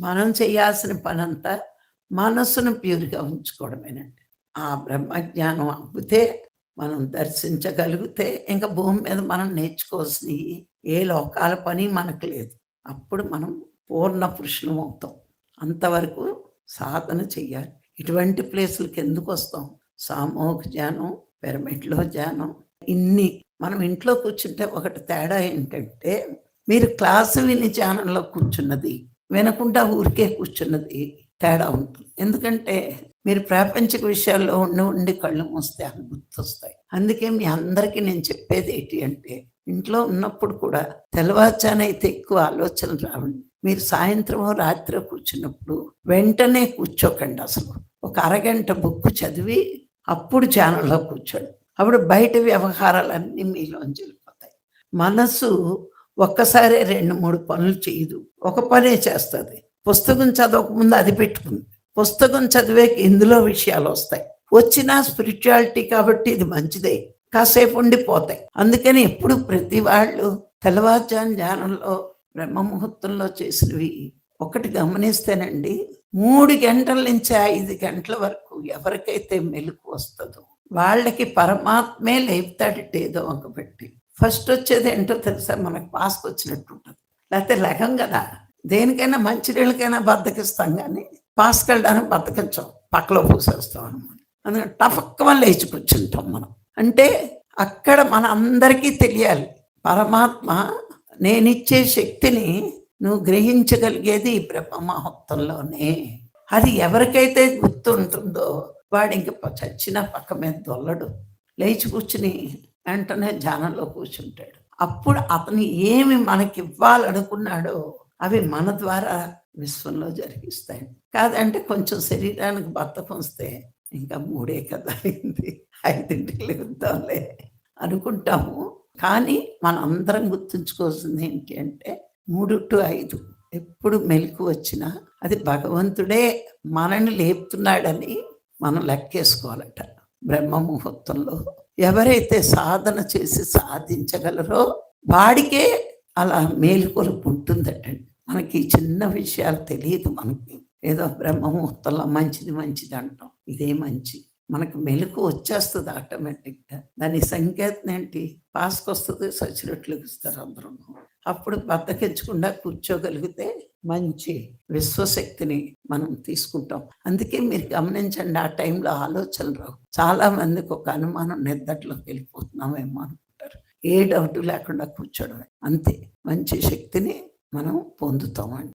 మనం చేయాల్సిన పనంతా మనస్సును ప్యూర్గా ఉంచుకోవడమేనండి. ఆ బ్రహ్మజ్ఞానం అబ్బితే మనం దర్శించగలిగితే ఇంకా భూమి మీద మనం నేర్చుకోవాల్సినవి ఏ లోకాల పని మనకు లేదు. అప్పుడు మనం పూర్ణ పురుషులం అవుతాం. అంతవరకు సాధన చెయ్యాలి ఇటువంటి ప్లేసులకి ఎందుకు వస్తాం? సామూహిక ధ్యానం పిరమిడ్లో ధ్యానం ఇన్ని. మనం ఇంట్లో కూర్చుంటే ఒకటి తేడా ఏంటంటే మీరు క్లాసు విని ధ్యానంలో కూర్చున్నది వినకుండా ఊరికే కూర్చున్నది తేడా ఉంటుంది. ఎందుకంటే మీరు ప్రాపంచిక విషయాల్లో ఉండి ఉండి కళ్ళు మూస్తే అవి గుర్తొస్తాయి. అందుకే మీ అందరికీ నేను చెప్పేది ఏంటి అంటే ఇంట్లో ఉన్నప్పుడు కూడా తెల్లవారుజానైతే ఎక్కువ ఆలోచనలు రావండి. మీరు సాయంత్రం రాత్రి కూర్చున్నప్పుడు వెంటనే కూర్చోకండి అసలు. ఒక అరగంట బుక్ చదివి అప్పుడు ఛానల్లో కూర్చోండి. అప్పుడు బయట వ్యవహారాలన్నీ మీలోంచి వెళ్ళిపోతాయి. మనసు ఒక్కసారి రెండు మూడు పనులు చేయదు. ఒక పనే చేస్తుంది. పుస్తకం చదవకముందు అది పెట్టుకుంది. పుస్తకం చదివే ఇందులో విషయాలు వస్తాయి. వచ్చిన స్పిరిచువాలిటీ కాబట్టి ఇది మంచిదే. కాసేపు ఉండిపోతాయి. అందుకని ఎప్పుడు ప్రతి వాళ్ళు తెల్లవారుజాము ధ్యానంలో బ్రహ్మ ముహూర్తంలో చేసినవి ఒకటి గమనిస్తేనండి మూడు గంటల నుంచి ఐదు గంటల వరకు ఎవరికైతే మెలకు వస్తుందో వాళ్ళకి పరమాత్మే లేపుతాడట ఏదో ఒక పెట్టి. ఫస్ట్ వచ్చేది ఏంటో తెలుసా? మనకు పాస్కి వచ్చినట్టు ఉంటుంది. లేకపోతే లెగం కదా. దేనికైనా మంచి నీళ్ళకైనా బద్దకిస్తాం కానీ పాస్కి వెళ్ళడానికి బద్దకించాం. పక్కలో పూసేస్తాం అనమాట అందుకని టపక్కమని లేచి కూర్చుంటాం మనం. అంటే అక్కడ మన అందరికీ తెలియాలి. పరమాత్మ నేనిచ్చే శక్తిని నువ్వు గ్రహించగలిగేది ఈ బ్రహ్మ మహత్వంలోనే అది ఎవరికైతే గుర్తుంటుందో వాడు ఇంక చచ్చిన పక్క మీద దొల్లడు. లేచి కూర్చుని వెంటనే ధ్యానంలో కూర్చుంటాడు. అప్పుడు అతను ఏమి మనకి ఇవ్వాలనుకున్నాడో అవి మన ద్వారా విశ్వంలో జరిగిస్తాయి. కాదంటే కొంచెం శరీరానికి భర్త వస్తే ఇంకా మూడే కదా అయింది. ఐదింటికి లేద్దాంలే అనుకుంటాము. కానీ మనం అందరం గుర్తుంచుకోవాల్సింది ఏంటి అంటే మూడు టు ఐదు ఎప్పుడు మెలకు వచ్చినా అది భగవంతుడే మనని లేపుతున్నాడని మనం లెక్కేసుకోవాలట బ్రహ్మ ముహూర్తంలో ఎవరైతే సాధన చేసి సాధించగలరో వాడికే అలా మేలుకొలుపు ఉంటుందటండి మనకి చిన్న విషయాలు తెలియదు మనకి. ఏదో బ్రహ్మ ముహూర్తంలో మంచిది మంచిది అంటాం. ఇదే మంచి. మనకు మెలకు వచ్చేస్తుంది ఆటోమేటిక్గా దాని సంకేతం ఏంటి? పాస్కి వస్తుంది సచ్చినట్లు ఇస్తారు అందరూ అప్పుడు బద్దకించకుండా కూర్చోగలిగితే మంచి విశ్వశక్తిని మనం తీసుకుంటాం. అందుకే మీరు గమనించండి ఆ టైంలో ఆలోచనలు రావు. చాలా మందికి ఒక అనుమానం నిద్దట్లోకి వెళ్ళిపోతున్నామేమో అనుకుంటారు. ఏ డౌట్ లేకుండా కూర్చోడమే. అంతే. మంచి శక్తిని మనం పొందుతామండి.